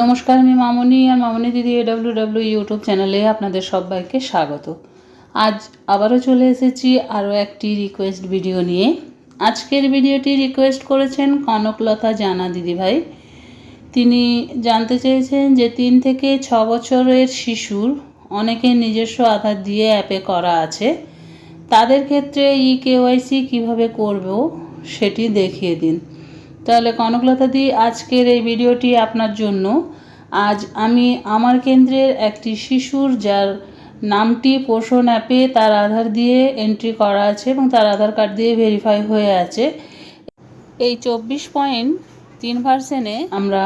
নমস্কার, আমি মামনি আর মামনি দিদি এডাব্লিউ ডাব্লিউ ইউটিউব চ্যানেলে আপনাদের সবাইকে স্বাগত। আজ আবারও চলে এসেছি আরও একটি রিকোয়েস্ট ভিডিও নিয়ে। আজকের ভিডিওটি রিকোয়েস্ট করেছেন কনকলতা জানা দিদিভাই। তিনি জানতে চেয়েছেন যে তিন থেকে ছ বছরের শিশুর অনেকের নিজস্ব আধার দিয়ে অ্যাপে করা আছে। তাদের ক্ষেত্রে ই কেওয়াইসি কীভাবে করব সেটি দেখিয়ে দিন। তাহলে কনকলতা দি, আজকের এই ভিডিওটি আপনার জন্য। আজ আমি আমার কেন্দ্রের একটি শিশুর, যার নামটি পোষণ অ্যাপে তার আধার দিয়ে এন্ট্রি করা আছে এবং তার আধার কার্ড দিয়ে ভেরিফাই হয়ে আছে। এই চব্বিশ পয়েন্ট তিন পার্সেন্টে আমরা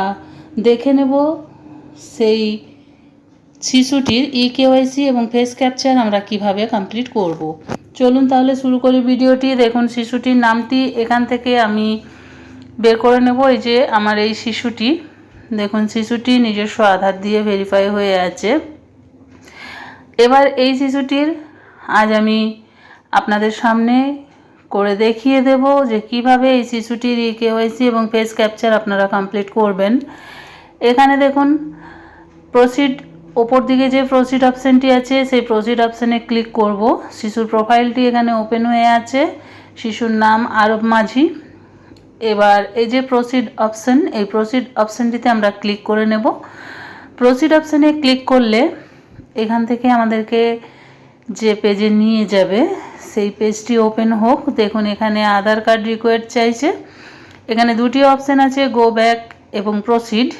দেখে নেব সেই শিশুটির ই কেওয়াইসি এবং ফেস ক্যাপচার আমরা কীভাবে কমপ্লিট করব। চলুন তাহলে শুরু করি ভিডিওটি। দেখুন, শিশুটির নামটি এখান থেকে আমি বের করে নেব। এই যে আমার এই শিশুটি, দেখুন শিশুটি নিজস্ব আধার দিয়ে ভেরিফাই হয়ে আছে। এবার এই শিশুটির আজ আমি আপনাদের সামনে করে দেখিয়ে দেব যে কীভাবে এই শিশুটির ই কেওয়াইসি এবং ফেস ক্যাপচার আপনারা কমপ্লিট করবেন। এখানে দেখুন প্রসিড ওপর দিকে যে প্রসিড অপশানটি আছে, সেই প্রসিড অপশানে ক্লিক করব। শিশুর প্রোফাইলটি এখানে ওপেন হয়ে আছে। শিশুর নাম আরব মাঝি। এবার এই যে প্রসিড অপশান এই প্রসিড অপশানটিতে আমরা ক্লিক করে নেব। প্রসিড অপশানে ক্লিক করলে এখান থেকে আমাদেরকে যে পেজে নিয়ে যাবে, সেই পেজটি ওপেন হোক। দেখুন, এখানে আধার কার্ড রিকোয়ার্ড চাইছে। এখানে দুটি অপশান আছে গো ব্যাক এবং প্রসিড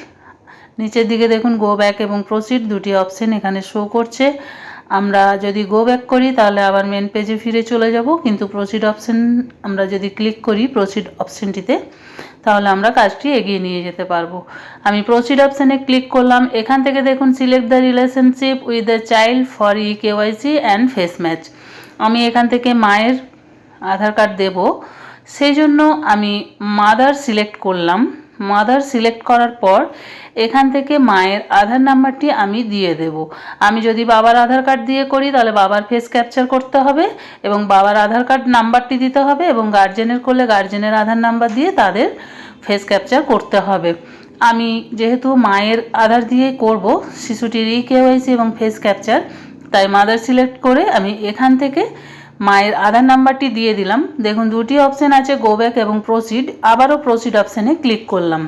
নিচের দিকে দেখুন গো ব্যাক এবং প্রসিড দুটি অপশান এখানে শো করছে। আমরা যদি গো ব্যাক করি, তাহলে আবার মেন পেজে ফিরে চলে যাব। কিন্তু প্রসিড অপশান আমরা যদি ক্লিক করি প্রসিড অপশানটিতে তাহলে আমরা কাজটি এগিয়ে নিয়ে যেতে পারব। আমি প্রসিড অপশানে ক্লিক করলাম। এখান থেকে দেখুন select the relationship with the child for e KYC and face match আমি এখান থেকে মায়ের আধার কার্ড দেব। সেই জন্য আমি মাদার সিলেক্ট করলাম। মাদার সিলেক্ট করার পর এখান থেকে মায়ের আধার নাম্বারটি আমি দিয়ে দেব। আমি যদি বাবার আধার কার্ড দিয়ে করি, তাহলে বাবার ফেস ক্যাপচার করতে হবে এবং বাবার আধার কার্ড নাম্বারটি দিতে হবে এবং গার্জেনের করলে গার্জেনের আধার নাম্বার দিয়ে তাদের ফেস ক্যাপচার করতে হবে। আমি যেহেতু মায়ের আধার দিয়ে করব শিশুটির ই কেওয়াইসি এবং ফেস ক্যাপচার তাই মাদার সিলেক্ট করে আমি এখান থেকে মায়ের আধার নাম্বারটি দিয়ে দিলাম। দেখুন, দুটি অপশান আছে গো ব্যাক এবং প্রসিড আবারও প্রসিড অপশানে ক্লিক করলাম।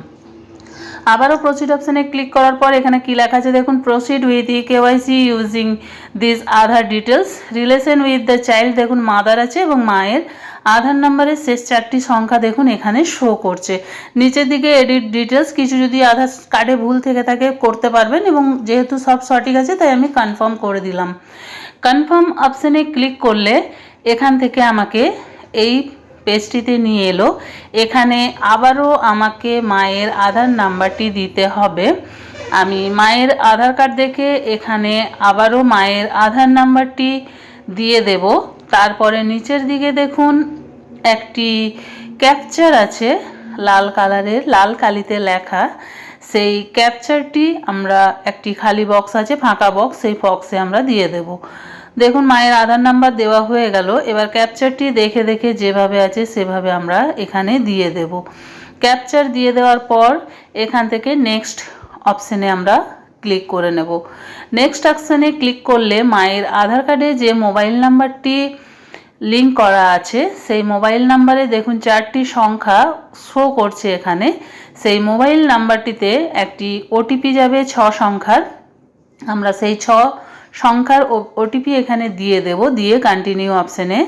আবারও প্রসিড অপশানে ক্লিক করার পর এখানে কী লেখা আছে? দেখুন proceed with e KYC using this Aadhaar details relation with the child দেখুন মাদার আছে এবং মায়ের আধার নাম্বারের শেষ চারটি সংখ্যা দেখুন, এখানে শো করছে। নিচের দিকে এডিট ডিটেলস কিছু যদি আধার কার্ডে ভুল থেকে থাকে, করতে পারবেন এবং যেহেতু সব সঠিক আছে, তাই আমি কনফার্ম করে দিলাম। কনফার্ম অপশানে ক্লিক করলে এখান থেকে আমাকে এই পেজটিতে নিয়ে এলো। এখানে আবারও আমাকে মায়ের আধার নাম্বারটি দিতে হবে। আমি মায়ের আধার কার্ড দেখে এখানে আবারও মায়ের আধার নাম্বারটি দিয়ে দেব। তারপরে নিচের দিকে দেখুন, একটি ক্যাপচার আছে, লাল কালারের লাল কালিতে লেখা। সেই ক্যাপচারটি আমরা একটি খালি বক্স আছে, ফাঁকা বক্স সেই বক্সে আমরা দিয়ে দেব। দেখুন, মায়ের আধার নাম্বার দেওয়া হয়ে গেল। এবার ক্যাপচারটি দেখে দেখে যেভাবে আছে, সেভাবে আমরা এখানে দিয়ে দেব। ক্যাপচার দিয়ে দেওয়ার পর এখান থেকে নেক্সট অপশানে আমরা ক্লিক করে নেব। নেক্সট অপশানে ক্লিক করলে মায়ের আধার কার্ডে যে মোবাইল নাম্বারটি লিঙ্ক করা আছে। সেই মোবাইল নাম্বারে দেখুন চারটি সংখ্যা শো করছে এখানে। সেই মোবাইল নাম্বারটিতে একটি ওটিপি যাবে ছ সংখ্যার। আমরা সেই ছ সংখ্যার ওটিপি এখানে দিয়ে দেব, দিয়ে কন্টিনিউ অপশানে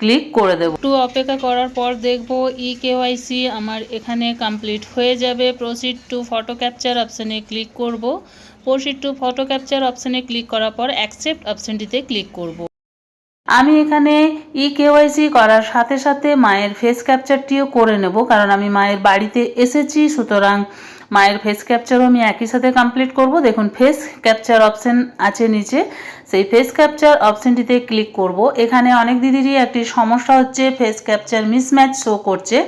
ক্লিক করে দেব। একটু অপেক্ষা করার পর দেখব ই কেওয়াইসি আমার এখানে কমপ্লিট হয়ে যাবে। প্রসিড টু ফটো ক্যাপচার অপশানে ক্লিক করব। প্রসিড টু ফটো ক্যাপচার অপশানে ক্লিক করার পর অ্যাকসেপ্ট অপশানটিতে ক্লিক করব। আমি এখানে ই কেওয়াইসি করার সাথে সাথে মায়ের ফেস ক্যাপচারটিও করে নেব, কারণ আমি মায়ের বাড়িতে এসেছি। সুতরাং মায়ের ফেস ক্যাপচারও আমি একই সাথে কমপ্লিট করব। দেখুন ফেস ক্যাপচার অপশান আছে নিচে। সেই ফেস ক্যাপচার অপশানটিতে ক্লিক করব। এখানে অনেক দিদিরই একটি সমস্যা হচ্ছে ফেস ক্যাপচার মিসম্যাচ শো করছে।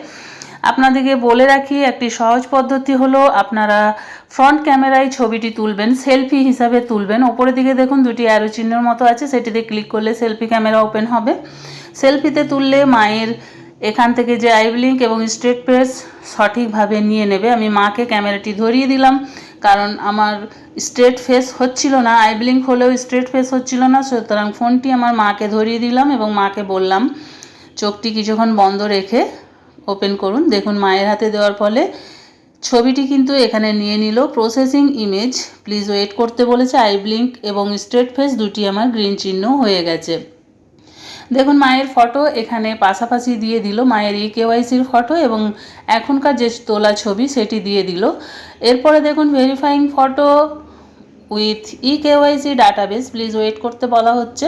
আপনাদেরকে বলে রাখি, একটি সহজ পদ্ধতি হলো আপনারা ফ্রন্ট ক্যামেরায় ছবিটি তুলবেন সেলফি হিসাবে তুলবেন। ওপরের দিকে দেখুন, দুটি অ্যারো চিহ্নের মতো আছে, সেটিতে ক্লিক করলে সেলফি ক্যামেরা ওপেন হবে। সেলফিতে তুললে মায়ের এখান থেকে যে আইব্লিঙ্ক এবং স্ট্রেট প্রেস সঠিকভাবে নিয়ে নেবে। আমি মাকে ক্যামেরাটি ধরিয়ে দিলাম, কারণ আমার স্ট্রেট ফেস হচ্ছিল না আইব্লিঙ্ক হলেও স্ট্রেট ফেস হচ্ছিল না, সুতরাং ফোনটি আমার মাকে ধরিয়ে দিলাম এবং মাকে বললাম, চোখটি কিছুক্ষণ বন্ধ রেখে ওপেন করুন। দেখুন, মায়ের হাতে দেওয়ার ফলে ছবিটি কিন্তু এখানে নিয়ে নিল। প্রসেসিং ইমেজ প্লিজ ওয়েট করতে বলেছে। আই ব্লিঙ্ক এবং স্ট্রেট ফেস দুটি আমার গ্রিন চিহ্ন হয়ে গেছে। দেখুন, মায়ের ফটো এখানে পাশাপাশি দিয়ে দিল। মায়ের ই কেওয়াইসির ফটো এবং এখনকার যে তোলা ছবি সেটি দিয়ে দিল। এরপরে দেখুন verifying photo with e KYC database please wait করতে বলা হচ্ছে।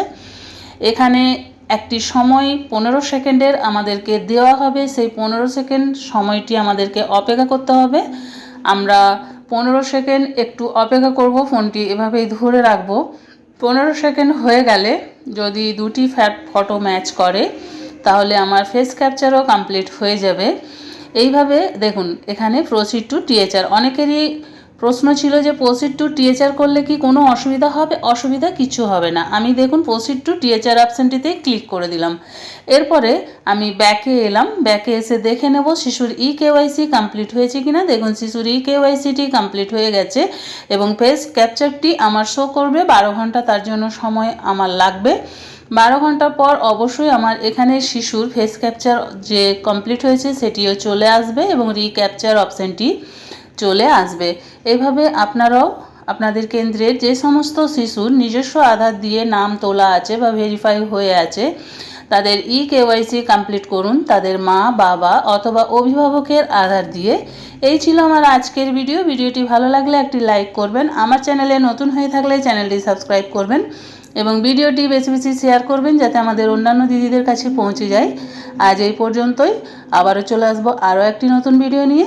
এখানে একটি সময় পনেরো সেকেন্ডের আমাদেরকে দেওয়া হবে। সেই পনেরো সেকেন্ড সময়টি আমাদেরকে অপেক্ষা করতে হবে। আমরা পনেরো সেকেন্ড একটু অপেক্ষা করব, ফোনটি এভাবেই ধরে রাখব। পনেরো সেকেন্ড হয়ে গেলে যদি দুটি ফ্যাট ফটো ম্যাচ করে, তাহলে আমার ফেস ক্যাপচারও কমপ্লিট হয়ে যাবে। এইভাবে দেখুন, এখানে প্রসিড টু টিএচআর অনেকেরই প্রশ্ন ছিল যে প্রসিড টু টিএচআর করলে কি কোনো অসুবিধা হবে? অসুবিধা কিছু হবে না। আমি দেখুন প্রসিড টু টিএচআর অপশানটিতে ক্লিক করে দিলাম। এরপরে আমি ব্যাকে এলাম। ব্যাকে এসে দেখে নেব শিশুর ই কেওয়াইসি কমপ্লিট হয়েছে কিনা। দেখুন শিশুর ই কেওয়াইসিটি কমপ্লিট হয়ে গেছে এবং ফেস ক্যাপচারটি আমার শো করবে। বারো ঘণ্টা তার জন্য সময় আমার লাগবে। বারো ঘণ্টা পর অবশ্যই আমার এখানে শিশুর ফেস ক্যাপচার যে কমপ্লিট হয়েছে সেটিও চলে আসবে এবং রিক্যাপচার অপশানটি চলে আসবে। এভাবে আপনারাও আপনাদের কেন্দ্রের যে সমস্ত শিশুর নিজস্ব আধার দিয়ে নাম তোলা আছে বা ভেরিফাই হয়ে আছে, তাদের ই কেওয়াইসি কমপ্লিট করুন, তাদের মা, বাবা অথবা অভিভাবকের আধার দিয়ে। এই ছিল আমার আজকের ভিডিও ভিডিওটি ভালো লাগলে একটি লাইক করবেন। আমার চ্যানেলে নতুন হয়ে থাকলে চ্যানেলটি সাবস্ক্রাইব করবেন এবং ভিডিওটি বেশি বেশি শেয়ার করবেন যাতে আমাদের অন্যান্য দিদিদের কাছে পৌঁছে যায়। আজ এই পর্যন্তই। আবারও চলে আসব আরও একটি নতুন ভিডিও নিয়ে।